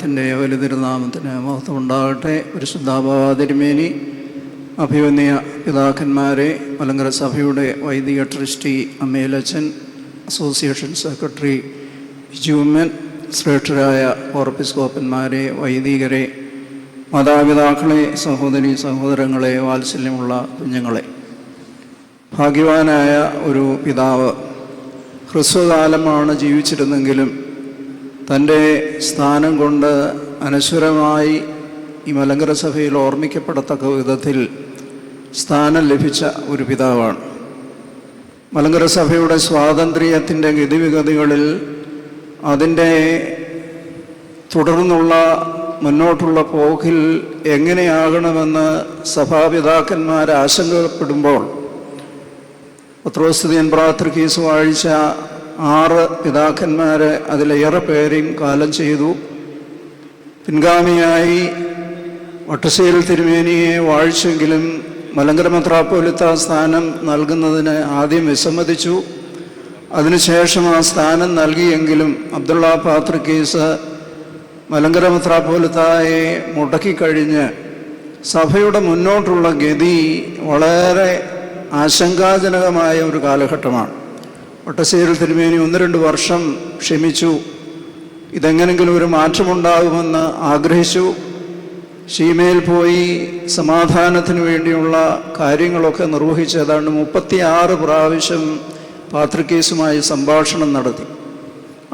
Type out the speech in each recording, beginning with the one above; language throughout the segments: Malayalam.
ദൈവത്തിന്റെ വലുതിരുനാമത്തിന് മഹത്വം ഉണ്ടാകട്ടെ പരിശുദ്ധാഭാതിരുമേനി അഭിവന്യ പിതാക്കന്മാരെ മലങ്കര സഭയുടെ വൈദിക ട്രസ്റ്റി അമ്മേലച്ചൻ അസോസിയേഷൻ സെക്രട്ടറി ജൂമൻ ശ്രേഷ്ഠരായ ഓർപ്പിസ്കോപ്പന്മാരെ വൈദികരെ മാതാപിതാക്കളെ സഹോദരി സഹോദരങ്ങളെ വാത്സല്യമുള്ള കുഞ്ഞുങ്ങളെ. ഭാഗ്യവാനായ ഒരു പിതാവ്. ഹ്രസ്വകാലമാണ് ജീവിച്ചിരുന്നെങ്കിലും തന്റെ സ്ഥാനം കൊണ്ട് അനശ്വരമായി ഈ മലങ്കര സഭയിൽ ഓർമ്മിക്കപ്പെടത്തക്ക വിധത്തിൽ സ്ഥാനം ലഭിച്ച ഒരു പിതാവാണ്. മലങ്കര സഭയുടെ സ്വാതന്ത്ര്യത്തിന്റെ ഗതിവിഗതികളിൽ അതിന്റെ തുടർന്നുള്ള മുന്നോട്ടുള്ള പോക്കിൽ എങ്ങനെയാകണമെന്ന് സഭാപിതാക്കന്മാർ ആശങ്കപ്പെടുമ്പോൾ പത്രോസ്തുതിയൻ പ്രാർത്ഥിക്കീസ് വാഴിച്ച ആറ് പിതാക്കന്മാർ അതിലേറെ പേരെയും കാലം ചെയ്തു. പിൻഗാമിയായി വട്ടശ്ശേരി തിരുമേനിയെ വാഴിച്ചെങ്കിലും മലങ്കര മെത്രാപ്പോലിത്ത സ്ഥാനം നൽകുന്നതിന് ആദ്യം വിസമ്മതിച്ചു. അതിനുശേഷം ആ സ്ഥാനം നൽകിയെങ്കിലും അബ്ദുള്ള പാത്രിക്കേസ് മലങ്കര മെത്രാപ്പോലിത്തായെ മുടക്കിക്കഴിഞ്ഞ് സഭയുടെ മുന്നോട്ടുള്ള ഗതി വളരെ ആശങ്കാജനകമായ ഒരു കാലഘട്ടമാണ്. വട്ടശ്ശേരി തിരുമേനി ഒന്ന് രണ്ട് വർഷം ക്ഷമിച്ചു. ഇതെങ്ങനെങ്കിലും ഒരു മാറ്റമുണ്ടാകുമെന്ന് ആഗ്രഹിച്ചു. ഷീമയിൽ പോയി സമാധാനത്തിന് വേണ്ടിയുള്ള കാര്യങ്ങളൊക്കെ നിർവഹിച്ച് ഏതാണ്ട് മുപ്പത്തിയാറ് പ്രാവശ്യം പാത്രികേസുമായി സംഭാഷണം നടത്തി.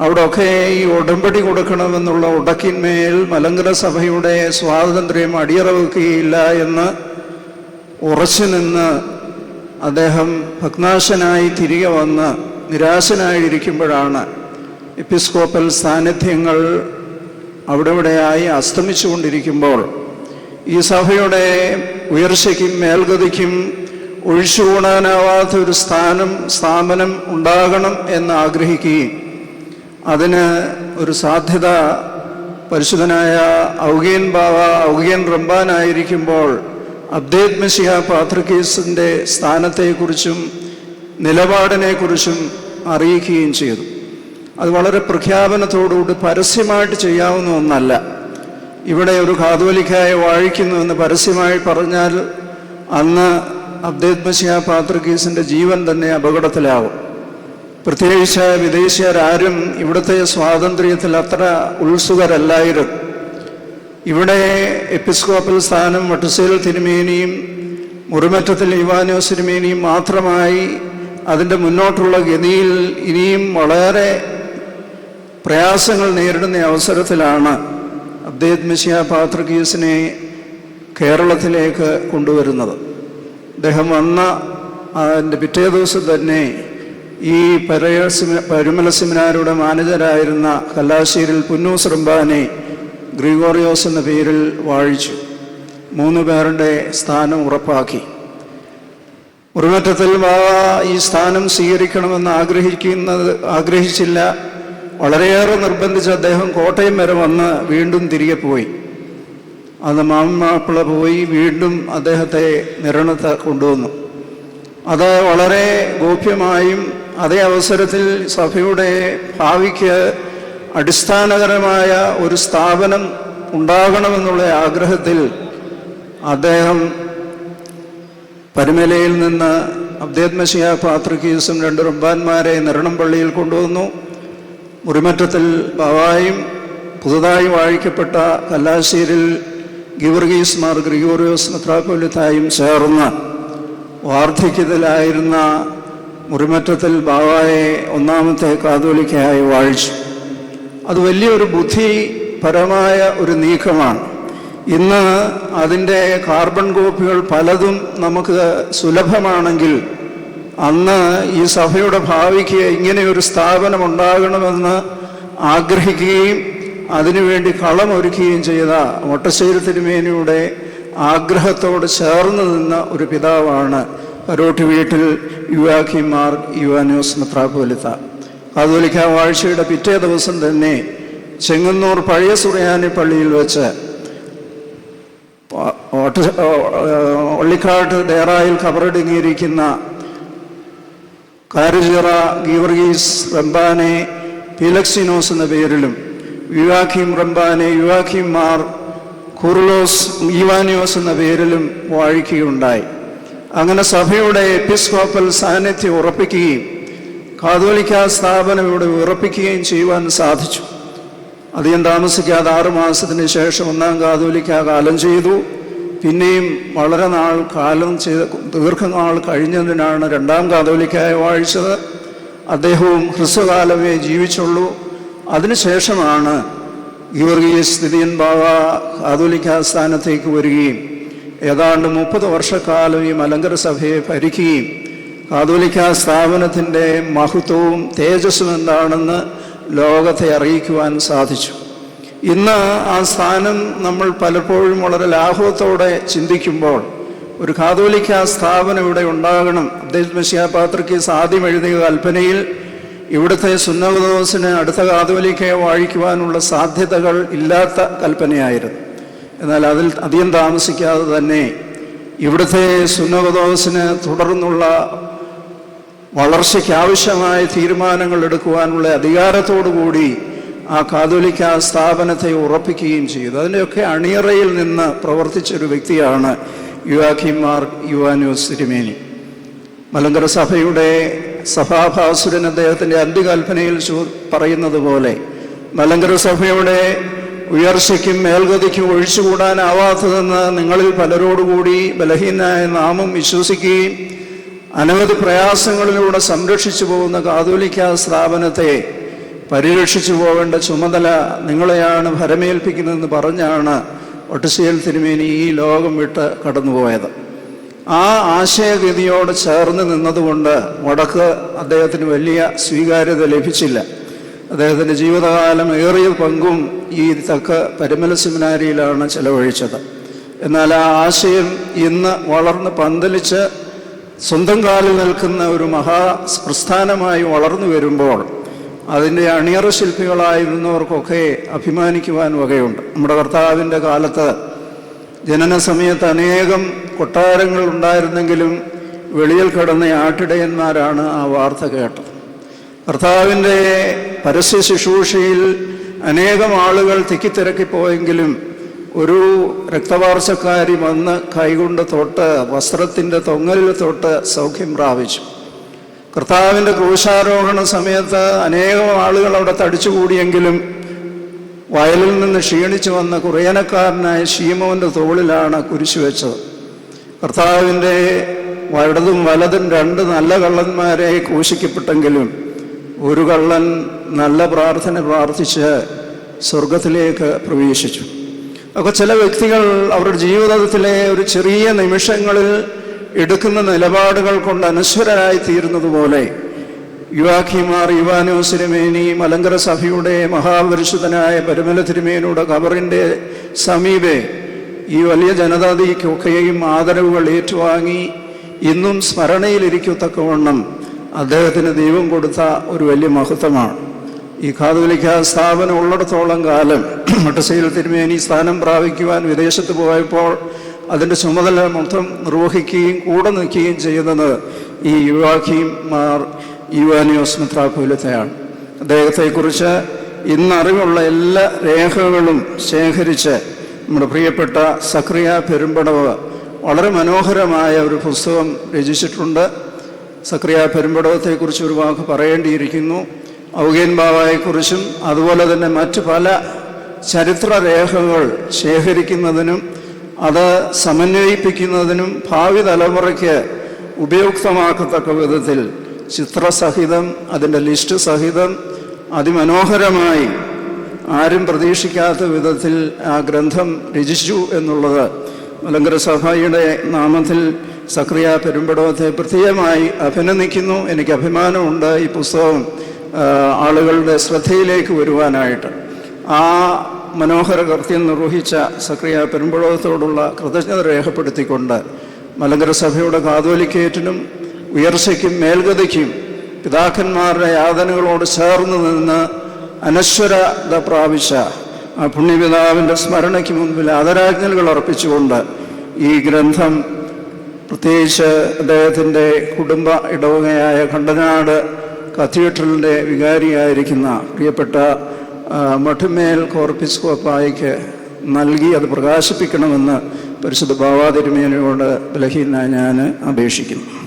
അവിടെയൊക്കെ ഈ ഉടമ്പടി കൊടുക്കണമെന്നുള്ള ഉടക്കിന്മേൽ മലങ്കര സഭയുടെ സ്വാതന്ത്ര്യം അടിയറ വെക്കുകയില്ല എന്ന് ഉറച്ചു നിന്ന് അദ്ദേഹം ഭഗ്നാശനായി തിരികെ വന്ന് നിരാശനായിരിക്കുമ്പോഴാണ് എപ്പിസ്കോപ്പൽ സാന്നിധ്യങ്ങൾ അവിടെവിടെയായി അസ്തമിച്ചുകൊണ്ടിരിക്കുമ്പോൾ ഈ സഭയുടെ ഉയർച്ചയ്ക്കും മേൽഗതിക്കും ഒഴിച്ചുകൂടാനാവാത്ത ഒരു സ്ഥാനം സ്ഥാപനം ഉണ്ടാകണം എന്ന് ആഗ്രഹിക്കുകയും അതിന് ഒരു സാധ്യത പരിശുദ്ധനായ ഔഗേൻ ബാവ ഔഗേൻ റംബാനായിരിക്കുമ്പോൾ അബ്ദേദ് മെസ്സിഹ പാത്രക്കേസിന്റെ സ്ഥാനത്തെക്കുറിച്ചും നിലപാടിനെക്കുറിച്ചും അറിയിക്കുകയും ചെയ്തു. അത് വളരെ പ്രഖ്യാപനത്തോടുകൂടി പരസ്യമായിട്ട് ചെയ്യാവുന്ന ഒന്നല്ല. ഇവിടെ ഒരു കാതോലിക്കായ വാഴിക്കുന്നുവെന്ന് പരസ്യമായി പറഞ്ഞാൽ അന്ന് അബ്ദേദ് മഷിയ പാത്രകീസിന്റെ ജീവൻ തന്നെ അപകടത്തിലാവും. പ്രത്യേകിച്ച് വിദേശീയരാരും ഇവിടുത്തെ സ്വാതന്ത്ര്യത്തിൽ അത്ര ഉത്സുകരല്ലായിരുന്നു. ഇവിടെ എപ്പിസ്കോപ്പൽ സ്ഥാനം വട്ടുസേൽ തിരുമേനിയും മുറിമറ്റത്തിൽ ഇവാനോസ് തിരുമേനിയും മാത്രമായി അതിന്റെ മുന്നോട്ടുള്ള ഗതിയിൽ ഇനിയും വളരെ പ്രയാസങ്ങൾ നേരിടുന്ന അവസരത്തിലാണ് അബ്ദേദ് മിസിയ പാത്രകീസിനെ കേരളത്തിലേക്ക് കൊണ്ടുവരുന്നത്. അദ്ദേഹം വന്ന അതിന്റെ പിറ്റേ ദിവസം തന്നെ ഈ പരയ പരുമല സെമിനാരുടെ മാനേജരായിരുന്ന കല്ലാശ്ശേരിൽ പുന്നൂസ് റംബാനെ ഗ്രിഗോറിയോസ് എന്ന പേരിൽ വാഴിച്ചു. മൂന്ന് പേരുടെ സ്ഥാനം ഉറപ്പാക്കി. ഉറുമറ്റത്തിൽ ബാബ ഈ സ്ഥാനം സ്വീകരിക്കണമെന്ന് ആഗ്രഹിക്കുന്നത് ആഗ്രഹിച്ചില്ല. വളരെയേറെ നിർബന്ധിച്ച് അദ്ദേഹം കോട്ടയം വരെ വന്ന് വീണ്ടും തിരികെ പോയി. അന്ന് മാമാപ്പിള പോയി വീണ്ടും അദ്ദേഹത്തെ നിരണത്ത് കൊണ്ടുവന്നു. അത് വളരെ ഗോപ്യമായും അതേ അവസരത്തിൽ സഭയുടെ ഭാവിക്ക് അടിസ്ഥാനകരമായ ഒരു സ്ഥാപനം ഉണ്ടാകണമെന്നുള്ള ആഗ്രഹത്തിൽ അദ്ദേഹം പരുമലയിൽ നിന്ന് അബ്ദേദ് മഷിയ പാത്രികീസും രണ്ട് റബ്ബാന്മാരെ നിരണം പള്ളിയിൽ കൊണ്ടുവന്നു. മുറിമറ്റത്തിൽ ബാവായും പുതുതായി വാഴിക്കപ്പെട്ട കല്ലാശ്ശേരിൽ ഗിവർഗീസ് മാർ ഗ്രിഗോറിയോസ് മെത്രാപ്പൊലിത്തായും ചേർന്ന് വാർദ്ധക്യത്തിലായിരുന്ന മുറിമറ്റത്തിൽ ബാവായെ ഒന്നാമത്തെ കാതോലിക്കയായി വാഴിച്ചു. അത് വലിയൊരു ബുദ്ധിപരമായ ഒരു നീക്കമാണ്. ഇന്ന് അതിന്റെ കാർബൺ കോപ്പികൾ പലതും നമുക്ക് സുലഭമാണെങ്കിൽ അന്ന് ഈ സഭയുടെ ഭാവിക്ക് ഇങ്ങനെയൊരു സ്ഥാപനം ഉണ്ടാകണമെന്ന് ആഗ്രഹിക്കുകയും അതിനുവേണ്ടി കളമൊരുക്കുകയും ചെയ്ത ഒട്ടശ്ശേരി തിരുമേനിയുടെ ആഗ്രഹത്തോട് ചേർന്ന് നിന്ന ഒരു പിതാവാണ് പരോട്ടി വീട്ടിൽ യുവാക്കിമാർ യുവാനോസ് മെത്രാപോലിത്ത കാതോലിക്ക വാഴ്ചയുടെ പിറ്റേ ദിവസം തന്നെ ചെങ്ങന്നൂർ പഴയ സുറിയാനി പള്ളിയിൽ വെച്ച് ഒള്ളിക്കാട്ട് ഡേറായിൽ കബറടങ്ങിയിരിക്കുന്ന കാരുചിറ ഗീവർഗീസ് റംബാനെ പീലക്സിനോസ് എന്ന പേരിലും യുവാഖിം റംബാനെ യുവാഖിം മാർ കുർലോസ് ഈവാനിയോസ് എന്ന പേരിലും വാഴിക്കുകയുണ്ടായി. അങ്ങനെ സഭയുടെ എപ്പിസ്കോപ്പൽ സാന്നിധ്യം ഉറപ്പിക്കുകയും കാതോലിക്ക സ്ഥാപനം ഇവിടെ ഉറപ്പിക്കുകയും ചെയ്യുവാൻ സാധിച്ചു. അധികം താമസിക്കാതെ ആറുമാസത്തിന് ശേഷം ഒന്നാം കാതോലിക്ക കാലം ചെയ്തു. പിന്നെയും വളരെ നാൾ കാലം ചെയ്ത ദീർഘനാൾ കഴിഞ്ഞതിനാണ് രണ്ടാം കാതോലിക്കായ വാഴിച്ചത് അദ്ദേഹവും ഹ്രസ്വകാലമേ ജീവിച്ചുള്ളൂ. അതിനുശേഷമാണ് ഗീവർഗീസ് സ്ഥിതിയൻ ബാവ കാതോലിക്ക സ്ഥാനത്തേക്ക് വരികയും ഏതാണ്ട് മുപ്പത് വർഷക്കാലം ഈ മലങ്കര സഭയെ ഭരിക്കുകയും കാതോലിക്ക സ്ഥാപനത്തിന്റെ മഹത്വവും തേജസ്സും എന്താണെന്ന് ലോകത്തെ അറിയിക്കുവാൻ സാധിച്ചു. ഇന്ന് ആ സ്ഥാനം നമ്മൾ പലപ്പോഴും വളരെ ലാഘവത്തോടെ ചിന്തിക്കുമ്പോൾ ഒരു കാതോലിക്ക സ്ഥാപനം ഇവിടെ ഉണ്ടാകണം. അദ്ദേഹം മെസ്സിയാപാത്രയ്ക്ക് ആദ്യം എഴുതിയ കൽപ്പനയിൽ ഇവിടുത്തെ സുന്നവദോസിന് അടുത്ത കാതോലിക്കയെ വാഴിക്കുവാനുള്ള സാധ്യതകൾ ഇല്ലാത്ത കൽപ്പനയായിരുന്നു. എന്നാൽ അതിൽ അധികം താമസിക്കാതെ തന്നെ ഇവിടുത്തെ സുന്നവദോസിന് തുടർന്നുള്ള വളർച്ചയ്ക്കാവശ്യമായ തീരുമാനങ്ങൾ എടുക്കുവാനുള്ള അധികാരത്തോടു കൂടി ആ കാതോലിക്ക സ്ഥാപനത്തെ ഉറപ്പിക്കുകയും ചെയ്തു. അതിന്റെയൊക്കെ അണിയറയിൽ നിന്ന് പ്രവർത്തിച്ചൊരു വ്യക്തിയാണ് യുവാഖിമാർ യുവാനോസ് തിരുമേനി. മലങ്കര സഭയുടെ സഭാഭാസുരൻ അദ്ദേഹത്തിന്റെ അന്ത്യകൽപ്പനയിൽ പറയുന്നത് പോലെ മലങ്കര സഭയുടെ ഉയർച്ചയ്ക്കും മേൽഗതിക്കും ഒഴിച്ചുകൂടാനാവാത്തതെന്ന് നിങ്ങളിൽ പലരോടുകൂടി ബലഹീനായ നാമം വിശ്വസിക്കുകയും അനവധി പ്രയാസങ്ങളിലൂടെ സംരക്ഷിച്ചു പോകുന്ന കാതോലിക്ക സ്ഥാപനത്തെ പരിരക്ഷിച്ചു പോകേണ്ട ചുമതല നിങ്ങളെയാണ് ഭരമേൽപ്പിക്കുന്നതെന്ന് പറഞ്ഞാണ് ഒട്ടശ്ശേൽ തിരുമേനി ഈ ലോകം വിട്ട് കടന്നുപോയത്. ആ ആശയഗതിയോട് ചേർന്ന് നിന്നതുകൊണ്ട് വടക്ക് അദ്ദേഹത്തിന് വലിയ സ്വീകാര്യത ലഭിച്ചില്ല. അദ്ദേഹത്തിന്റെ ജീവിതകാലം ഏറിയ പങ്കും ഈ തക്ക പരിമല സെമിനാരിയിലാണ് ചെലവഴിച്ചത്. എന്നാൽ ആ ആശയം ഇന്ന് വളർന്ന് പന്തലിച്ച് സ്വന്തം കാലിൽ നിൽക്കുന്ന ഒരു മഹാ പ്രസ്ഥാനമായി വളർന്നു വരുമ്പോൾ അതിന്റെ അണിയറ ശില്പികളായിരുന്നവർക്കൊക്കെ അഭിമാനിക്കുവാൻ വകയുണ്ട്. നമ്മുടെ കർത്താവിന്റെ കാലത്ത് ജനന സമയത്ത് അനേകം കൊട്ടാരങ്ങൾ ഉണ്ടായിരുന്നെങ്കിലും വെളിയിൽ കിടന്ന ആട്ടിടയന്മാരാണ് ആ വാർത്ത കേട്ടത്. കർത്താവിന്റെ പരസ്യ ശുശ്രൂഷയിൽ അനേകം ആളുകൾ തിക്കിത്തിരക്കിപ്പോയെങ്കിലും ഒരു രക്തവാർച്ചക്കാരി വന്ന് കൈകൊണ്ട് തൊട്ട് വസ്ത്രത്തിന്റെ തൊങ്ങലിൽ തൊട്ട് സൗഖ്യം പ്രാപിച്ചു. കർത്താവിന്റെ ക്രൂശാരോഹണ സമയത്ത് അനേകം ആളുകൾ അവിടെ തടിച്ചുകൂടിയെങ്കിലും വയലിൽ നിന്ന് ക്ഷീണിച്ചു വന്ന കുറേനക്കാരനായ ഷീമോന്റെ തോളിലാണ് കുരിശു വെച്ചത്. കർത്താവിന്റെ വലതും വലതും രണ്ട് നല്ല കള്ളന്മാരെ ക്രൂശിക്കപ്പെട്ടെങ്കിലും ഒരു കള്ളൻ നല്ല പ്രാർത്ഥന പ്രാർത്ഥിച്ച് സ്വർഗത്തിലേക്ക് പ്രവേശിച്ചു. അപ്പോൾ ചില വ്യക്തികൾ അവരുടെ ജീവിതത്തിലെ ഒരു ചെറിയ നിമിഷങ്ങളിൽ എടുക്കുന്ന നിലപാടുകൾ കൊണ്ട് അനശ്വരനായി തീരുന്നതുപോലെ യുവാഖിമാർ യുവാനോസ് തിരുമേനി മലങ്കര സഭയുടെ മഹാപരിശുദ്ധനായ പരമല തിരുമേനിയുടെ ഖബറിന്റെ സമീപെ ഈ വലിയ ജനതാദിക്കൊക്കെയും ആദരവുകൾ ഏറ്റുവാങ്ങി ഇന്നും സ്മരണയിലിരിക്കത്തക്കവണ്ണം അദ്ദേഹത്തിന് ദൈവം കൊടുത്ത ഒരു വലിയ മഹത്വമാണ്. ഈ കാതോലിക്ക സ്ഥാപനം ഉള്ളിടത്തോളം കാലം മട്ടസയിൽ തിരുമേനി സ്ഥാനം പ്രാപിക്കുവാൻ വിദേശത്ത് പോയപ്പോൾ അതിന്റെ ചുമതല മൊത്തം നിർവഹിക്കുകയും കൂടെ നിൽക്കുകയും ചെയ്യുന്നത് ഈ യുവാഖിയും മാർ യുവാനിയോസ് മിത്രാപൂലത്തെയാണ് അദ്ദേഹത്തെക്കുറിച്ച് ഇന്നറിവുള്ള എല്ലാ രേഖകളും ശേഖരിച്ച് നമ്മുടെ പ്രിയപ്പെട്ട സക്രിയ പെരുമ്പടവ് വളരെ മനോഹരമായ ഒരു പുസ്തകം രചിച്ചിട്ടുണ്ട്. സക്രിയ പെരുമ്പടവത്തെക്കുറിച്ച് ഒരു വാക്ക് പറയേണ്ടിയിരിക്കുന്നു. ഔഗേൻ ബാബായെക്കുറിച്ചും അതുപോലെ തന്നെ മറ്റ് പല ചരിത്ര രേഖകൾ ശേഖരിക്കുന്നതിനും അത് സമന്വയിപ്പിക്കുന്നതിനും ഭാവി തലമുറയ്ക്ക് ഉപയുക്തമാക്കത്തക്ക വിധത്തിൽ ചിത്രസഹിതം അതിന്റെ ലിസ്റ്റ് സഹിതം അതിമനോഹരമായി ആരും പ്രതീക്ഷിക്കാത്ത വിധത്തിൽ ആ ഗ്രന്ഥം രചിച്ചു എന്നുള്ളത് മലങ്കര സഭയുടെ നാമത്തിൽ സക്രിയ പെരുമ്പടവത്തെ പ്രത്യേകമായി അഭിനന്ദിക്കുന്നു. എനിക്ക് അഭിമാനമുണ്ട് ഈ പുസ്തകം ആളുകളുടെ ശ്രദ്ധയിലേക്ക് വരുവാനായിട്ട്. ആ മനോഹര കൃത്യം നിർവഹിച്ച സക്രിയ പെരുമ്പടവത്തോടുള്ള കൃതജ്ഞത രേഖപ്പെടുത്തിക്കൊണ്ട് മലങ്കര സഭയുടെ കാതോലിക്കേറ്റിനും ഉയർച്ചയ്ക്കും മേൽഗതിക്കും പിതാക്കന്മാരുടെ യാതനകളോട് ചേർന്ന് നിന്ന് അനശ്വരത പ്രാപിച്ച ആ പുണ്യപിതാവിന്റെ സ്മരണയ്ക്ക് മുൻപിൽ ആദരാജ്ഞലുകൾ അർപ്പിച്ചുകൊണ്ട് ഈ ഗ്രന്ഥം പ്രത്യേകിച്ച് അദ്ദേഹത്തിന്റെ കുടുംബ ഇടവകയായ കണ്ടനാട് കത്തീഡ്രലിന്റെ വികാരിയായിരിക്കുന്ന പ്രിയപ്പെട്ട മഠമേൽ കോർപ്പിസ്കോപ്പായിക്ക് നൽകി അത് പ്രകാശിപ്പിക്കണമെന്ന് പരിശുദ്ധ ഭാവാതിരുമേനയോട് ബലഹീന ഞാൻ അപേക്ഷിക്കുന്നു.